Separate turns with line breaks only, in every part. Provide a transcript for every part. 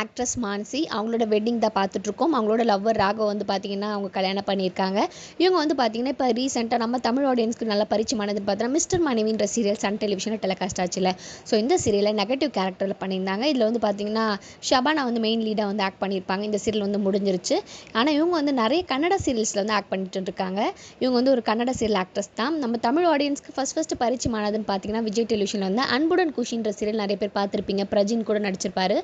Actress Mansi அவங்களோட wedding தான் பார்த்துட்ருக்கோம் அவங்களோட லவ்வர் ராகவ் வந்து பார்த்திங்கன்னா அவங்க கல்யாணம் பண்ணியிருக்காங்க. இவங்க வந்து பார்த்திங்கன்னா இப்போ ரீசெண்டாக நம்ம தமிழ் ஆடியன்ஸ்க்கு நல்லா பரிச்சயமானதுன்னு பார்த்தோன்னா மிஸ்டர் மனைவின்ற சீரியல் சன் டெலிவிஷனில் டெலிகாஸ்ட் ஆச்சுல ஸோ இந்த சீரியலில் நெகட்டிவ் கேரக்டரில் பண்ணியிருந்தாங்க. இதில் வந்து பார்த்திங்கன்னா ஷபானா வந்து மெயின் லீடாக வந்து ஆக்ட் பண்ணியிருப்பாங்க. இந்த சீரியல் வந்து முடிஞ்சிருச்சு. ஆனால் இவங்க வந்து நிறைய கன்னட சீரியல்ஸில் வந்து ஆக்ட் பண்ணிட்டு இருக்காங்க இவங்க வந்து ஒரு கன்னட சீரியல் ஆக்ட்ரஸ் தான். நம்ம தமிழ் ஆடியன்ஸ்க்கு ஃபஸ்ட் ஃபஸ்ட்டு பரிச்சயமானதுன்னு பார்த்தீங்கன்னா விஜய் டெலிவிஷனில் வந்து அன்புடன் குஷின்ற சீரியல் நிறைய பேர் பார்த்துருப்பீங்க. பிரஜின் கூட நடிச்சிருப்பாரு.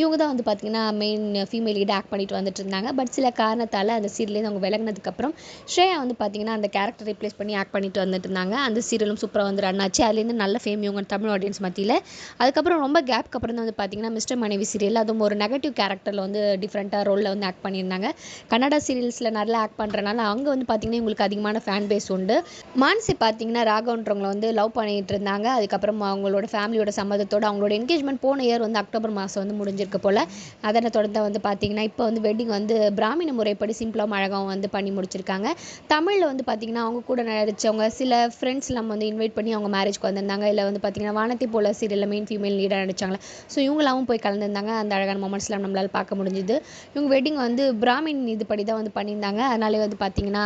இவங்க தான் வந்து பார்த்திங்கன்னா மெயின் ஃபீமேல் லீடாக ஆக்ட் பண்ணிட்டு வந்துட்டு இருந்தாங்க. பட் சில காரணத்தால் அந்த சீரியல்லேருந்து அவங்க விலகினதுக்கப்புறம் ஸ்ரேயா வந்து பார்த்திங்கன்னா அந்த கேரக்டர் ரிப்ளேஸ் பண்ணி ஆக்ட் பண்ணிட்டு வந்துட்டு இருந்தாங்க. அந்த சீரியலும் சூப்பராக வந்து ரன் ஆச்சு. அதுலேருந்து நல்ல ஃபேம் இவங்க தமிழ் ஆடியன்ஸ் மத்தியில். அதுக்கப்புறம் ரொம்ப கேப்க்கு அப்புறம் தான் வந்து பார்த்திங்கன்னா மிஸ்டர் மனைவி சீரியல் அதுவும் ஒரு நெகட்டிவ் கேரக்டரில் வந்து டிஃப்ரெண்ட்டாக ரோலில் வந்து ஆக்ட் பண்ணியிருந்தாங்க. கன்னடா சீரியல்ஸில் நல்லா ஆக்ட் பண்ணுறனால அங்கே வந்து பார்த்திங்கன்னா இவங்களுக்கு அதிகமான ஃபேன் பேஸ் உண்டு. மான்சி பார்த்திங்கன்னா ராகவன்றவங்களை வந்து லவ் பண்ணிட்டு இருந்தாங்க. அதுக்கப்புறம் அவங்களோட ஃபேமிலியோட சம்மதத்தோடு அவங்களோட என்கேஜ்மெண்ட் போன இயர் வந்து அக்டோபர் மாதம் வந்து முடிஞ்சிருக்கு போல். அதனை தொடர்ந்து வந்து பார்த்திங்கன்னா இப்போ வந்து வெட்டிங் வந்து பிராமண முறைப்படி சிம்பிளாகவும் அழகாகவும் வந்து பண்ணி முடிச்சிருக்காங்க. தமிழில் வந்து பார்த்திங்கன்னா அவங்க கூட நடித்தவங்க சில ஃப்ரெண்ட்ஸ் நம்ம வந்து இன்வைட் பண்ணி அவங்க மேரேஜ்க்கு வந்திருந்தாங்க. இல்லை வந்து பார்த்திங்கன்னா வானத்தை போல சீரியலில் மெயின் ஃபீமேல் லீடாக நடிச்சாங்களே. ஸோ இவங்களாவும் போய் கலந்துருந்தாங்க. அந்த அழகான மொமெண்ட்ஸ்லாம் நம்மளால் பார்க்க முடிஞ்சுது. இவங்க வெட்டிங் வந்து பிராமின் இதுபடி தான் வந்து பண்ணியிருந்தாங்க. அதனாலே வந்து பார்த்திங்கன்னா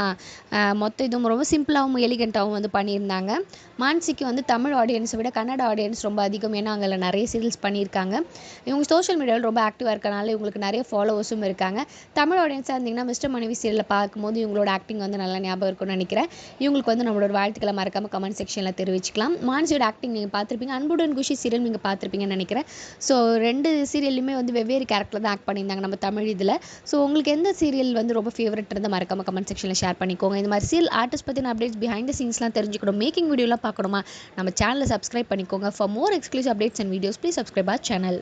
மொத்த இதுவும் ரொம்ப சிம்பிளாகவும் எலிகண்ட்டாகவும் வந்து பண்ணியிருந்தாங்க. மான்சிக்கு வந்து தமிழ் ஆடியன்ஸை விட கன்னட ஆடியன்ஸ் ரொம்ப அதிகம். ஏன்னா அங்கே நிறைய சீரியல்ஸ் பண்ணியிருக்காங்க. இவங்க சோஷியல் மீடியாவில் ரொம்ப ஆக்டிவாக இருக்கனால இவங்களுக்கு நிறைய ஃபாலோவர்ஸும் இருக்காங்க. தமிழ் ஆடியன்ஸாக இருந்தீங்கன்னா மிஸ்டர் மனைவி சீரியலில் பார்க்கும்போது இவங்களோட ஆக்டிங் வந்து நல்லா ஞாபகம் இருக்கும்னு நினைக்கிறேன். இவங்களுக்கு வந்து நம்மளோட வாழ்த்துக்களை மறக்காமல் கமெண்ட் செக்ஷனில் தெரிவிச்சுக்கலாம். மான்சியோட ஆக்டிங் நீங்கள் பார்த்துருப்பீங்க. அன்புடன் குஷி சீரியல் நீங்கள் பார்த்துருப்பீங்கன்னு நினைக்கிறேன். ஸோ ரெண்டு சீரியல்லையுமே வந்து வெவ்வேறு கேரக்டர் தான் ஆக்ட் பண்ணியிருந்தாங்க நம்ம தமிழ் இதில். ஸோ உங்களுக்கு எந்த சீரியல் வந்து ரொம்ப ஃபேவரட் இருந்தால் மறக்காமல் கமெண்ட் செக்ஷனில் ஷேர் பண்ணிக்கோங்க. இந்த மாதிரி சீரியல் ஆர்டிஸ்ட் பற்றின அப்டேட்ஸ் பிஹைண்ட் த சீன்ஸ்லாம் தெரிஞ்சுக்கணும். மேக்கிங் வீடியோலாம் பார்க்கணுமா? நம்ம சேனலை சப்ஸ்கிரைப் பண்ணிக்கோங்க. For more exclusive updates and videos please subscribe our channel